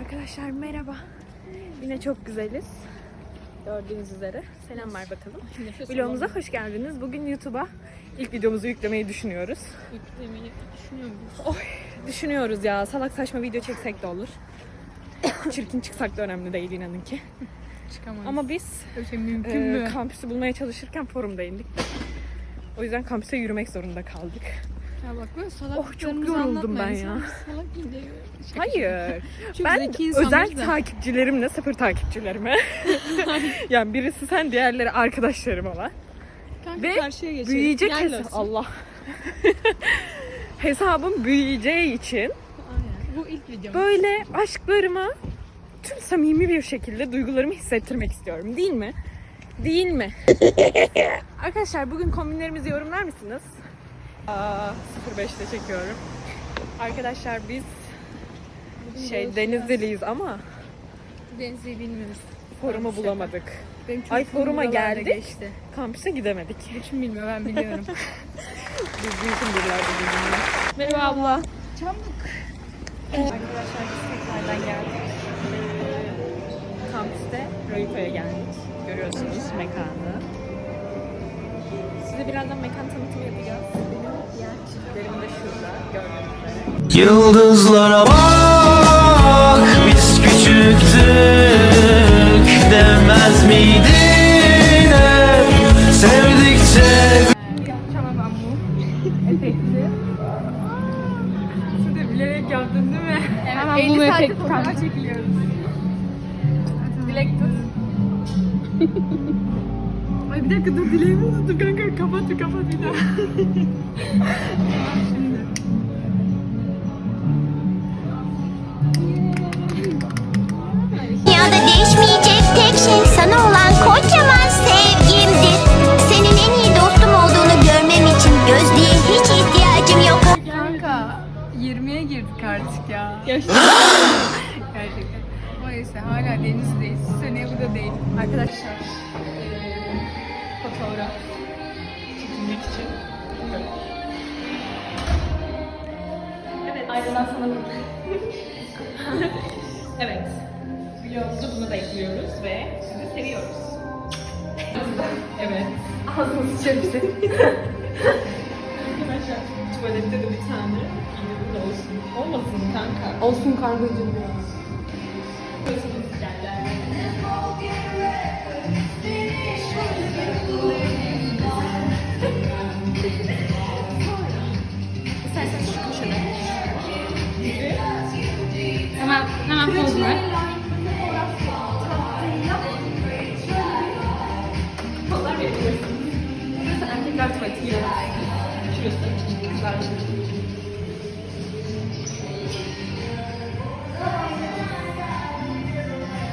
Arkadaşlar merhaba. Yine çok güzeliz. Gördüğünüz üzere. Selam ver bakalım. Vlogumuza hoş geldiniz. Bugün YouTube'a ilk videomuzu yüklemeyi düşünüyoruz. Yüklemeyi düşünüyor musun? Düşünüyoruz ya salak saçma video çeksek de olur. Çirkin çıksak da önemli değil inanın ki. Çıkamayız. Ama biz Öyle şey mümkün e, mü? kampüsü bulmaya çalışırken forumda indik. O yüzden kampüse yürümek zorunda kaldık. Ya bak böyle Oh, salaklıklarımızı çok yoruldum ben ya. Salak. Şaka Hayır. Ben zeki özel da. takipçilerimle sıfır takipçilerime. yani birisi sen diğerleri arkadaşlarıma var. Kanka Ve karşıya geçelim. Büyüyecek Gel olsun. Allah. Hesabım büyüyeceği için Aynen. Bu ilk videom. böyle aşklarıma tüm samimi bir şekilde duygularımı hissettirmek istiyorum. Değil mi? Değil mi? Arkadaşlar bugün kombinlerimizi yorumlar mısınız? Aa, 05'te çekiyorum. Arkadaşlar biz şey Denizli'liyiz ama Denizli'yi bilmiyoruz. forumu bulamadık. Benim Ay, foruma buralarda geldik. Geçti. Kampüse gidemedik. Kim bilmiyor ben biliyorum. Biz büyüküm birler Merhaba abla. Çabuk. Arkadaşlar biz tekrardan geldik. Kampüste Rayuko'ya geldik. Görüyorsunuz mekanı. Size birazdan mekan tanıtımı Yıldızlara bak biz küçüktük demez miydin hep sevdikçe Çamabam bu. Efekti. De bilerek yaptın değil mi? Hemen 50 bu saattir efekt fotoğraf kanka. çekiliyoruz. Dilek tut. Ay bir dakika dur dileğimi unuttum kanka. Kapat bir kapat bir daha. Dünyada 20'ye girdik artık ya. Gerçekten. Gerçekten. Neyse hala denizdeyiz. Seneye burada değil. Arkadaşlar fotoğraf çekilmek için Evet. Ayrılan sana Evet. Vlogumuza bunu da ekliyoruz ve sizi seviyoruz. evet. Ağzımız içerisi. Tuvalette de bir tane yine burada olsun. Olmasın mı kanka? Olsun kargocum ya. İstersen şu köşede. Hemen, hemen poz ver. Pozlar verebilirsin. Burası erkekler tuvaleti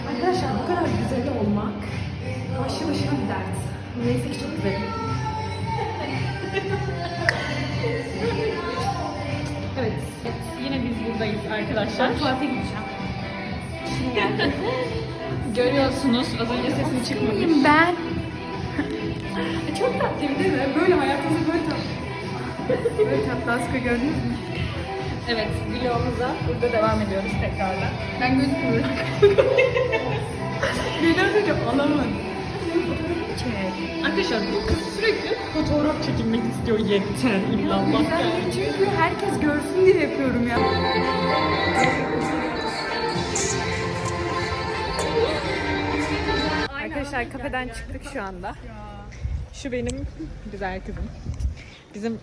Arkadaşlar bu kadar güzel olmak başlı başına bir dert. Neyse ki çok güzel. evet. Yine biz buradayız arkadaşlar. Ben tuvalete gideceğim. Görüyorsunuz az önce sesim çıkmamış. Ben. Çok tatlıyım değil mi? Böyle hayatınızda böyle tatlı. Böyle tatlı askı gördünüz mü? Evet, vlogumuza burada devam ediyoruz tekrardan. Ben gözükmüyorum. Birden önce alamadım. Arkadaşlar bu kız sürekli fotoğraf çekilmek istiyor yeter illallah yani. Çünkü herkes görsün diye yapıyorum ya. Arkadaşlar kafeden çıktık şu anda. Şu benim güzel kızım. Bizim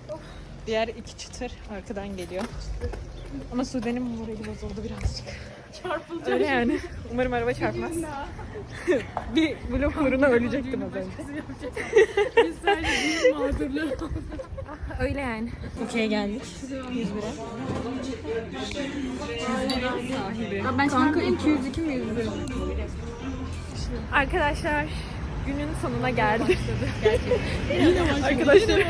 diğer iki çıtır arkadan geliyor. Ama Sude'nin morali bozuldu birazcık. Çarpılacak. Öyle yani. Umarım araba çarpmaz. bir blok uğruna ölecektim az önce. Biz sadece bir mağdurluğu. Öyle yani. Ülkeye geldik. 100 lira. Ben Kanka 202 mi 101 Arkadaşlar günün sonuna geldik. Arkadaşlar.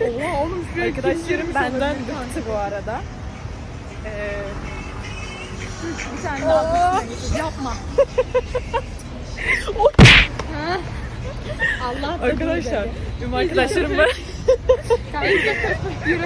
Oha oğlum Arkadaşlarım benden bıktı bu arada. Ee, Bir tane daha üstüne Yapma. Allah arkadaşlar benim arkadaşlarım var. Yürü.